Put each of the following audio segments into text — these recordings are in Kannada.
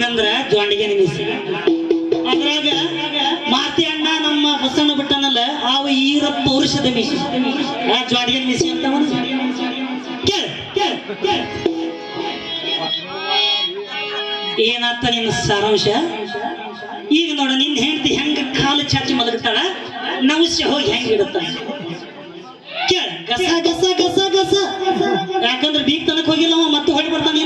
ಈಗಂದ್ರ ಜೊಂಡಿಗೆ ನಿಮಿಸಿ. ಅದ್ರಾಗ ಮಾತಿ ಅಣ್ಣ ನಮ್ಮ ಬಸಣ್ಣ ಬಿಟ್ಟನಲ್ಲ ಅವ ಈರ ಪೌರುಷದ ಮಿಸಿ. ಆ ಜೊಂಡಿಗೆ ಮಿಸಿ ಅಂತ ಏನಾತ ನಿನ್ನ ಸಾರಾಂಶ? ಈಗ ನೋಡ ನಿನ್ನ ಹೆಂಡತಿ ಹೆಂಗ ಕಾಲು ಚಾಚಿ ಮಲಗ್ತಾಳ? ನವಸ್ಯ ಹೋಗಿ ಹೆಂಗ್ ಇಡುತ್ತ ಕೇಳ. ಗಸ ಗಸ ಗಸ ಗಸ. ಯಾಕಂದ್ರೆ ಬೀಗ್ ತನಕ ಹೋಗಿಲ್ಲ ಮತ್ತೆ ಹೊಡಿ ಬರ್ತಾನೆ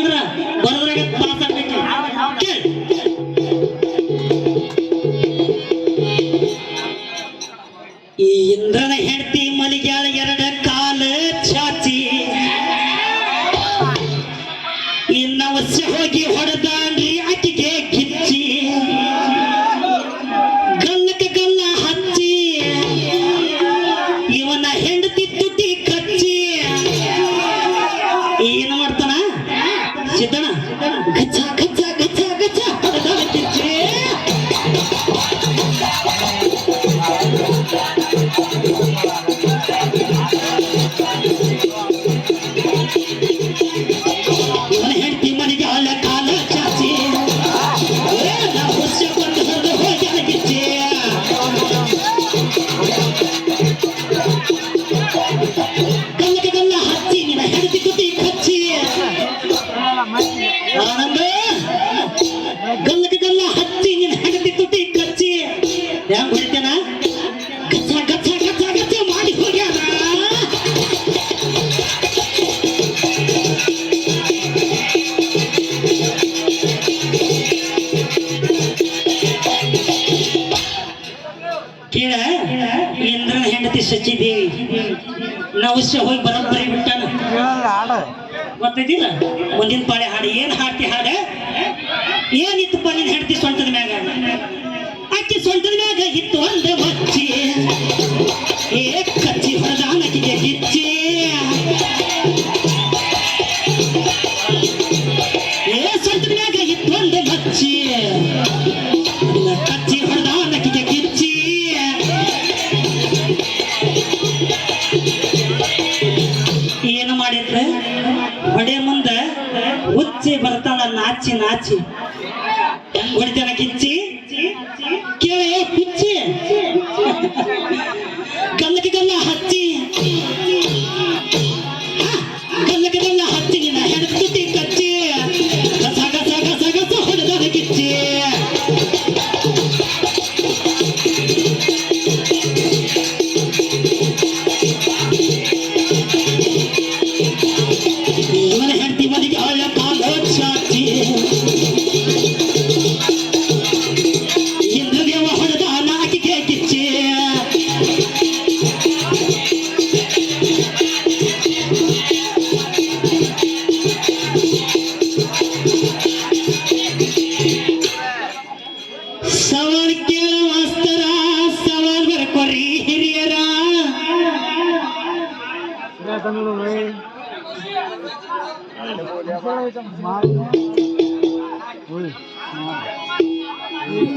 ಆನಂದ ಗಲ್ಲಕ ಗಲ್ಲ ಹಚ್ಚಿ ನಿನ್ನ ಹೆಂಡತಿ ತುಟಿ ಕಚ್ಚಿ. ಹೆಂಗ್ ಹೊಡಿತೇನ? ಮಾಡಿ ಹೋಗ್ಯಾನ? ಕೇಳ? ಇಂದ್ರನ ಹೆಂಡತಿ ಸಚ್ಚಿದೇವಿ ನವಸ್ಯ ಹೋಗಿ ಬರೋಬ್ಬರಿ ಬಿಟ್ಟಾನ? ಗೊತ್ತೈತಿಲ್ಲ ಮುಂದಿನ ಪಾಳೆ ಹಾಡು ಏನ್ ಹಾಡ್ತಿ ಹಾಡ? ಏನಿತ್ತಪ್ಪ ನಿನ್ ಹೆಂಡತಿ ಸ್ವಂತದ ಮ್ಯಾಗ? ಅಕ್ಕಿ ಸ್ವಂತದ ಮ್ಯಾಗ ಇತ್ತು ಅಂದ ಹುಚ್ಚಿ ಬರ್ತಾಳ ನಾಚಿ ನಾಚಿ. ಹೆಂಗ್ ಹೊಡಿತಾನ ಕಿಚ್ಚಿ. ಕೇಳಿ ಕುಚ್ಚಿ.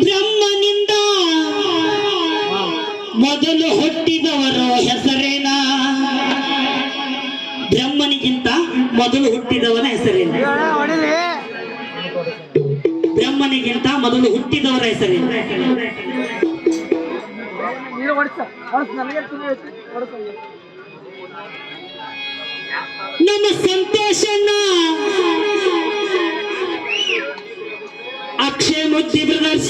ಬ್ರಹ್ಮನಿಂದ ಮೊದಲು ಹುಟ್ಟಿದವರ ಹೆಸರೇನ? ಬ್ರಹ್ಮನಿಗಿಂತ ಮೊದಲು ಹುಟ್ಟಿದವನ ಹೆಸರೇನ? ಬ್ರಹ್ಮನಿಗಿಂತ ಮೊದಲು ಹುಟ್ಟಿದವರ ಹೆಸರೇನ? ನಮ್ಮ ಸಂತೋಷನ್ನ ಅಕ್ಷಯ ಮುಚ್ಚಿ ಬ್ರದರ್ಸ್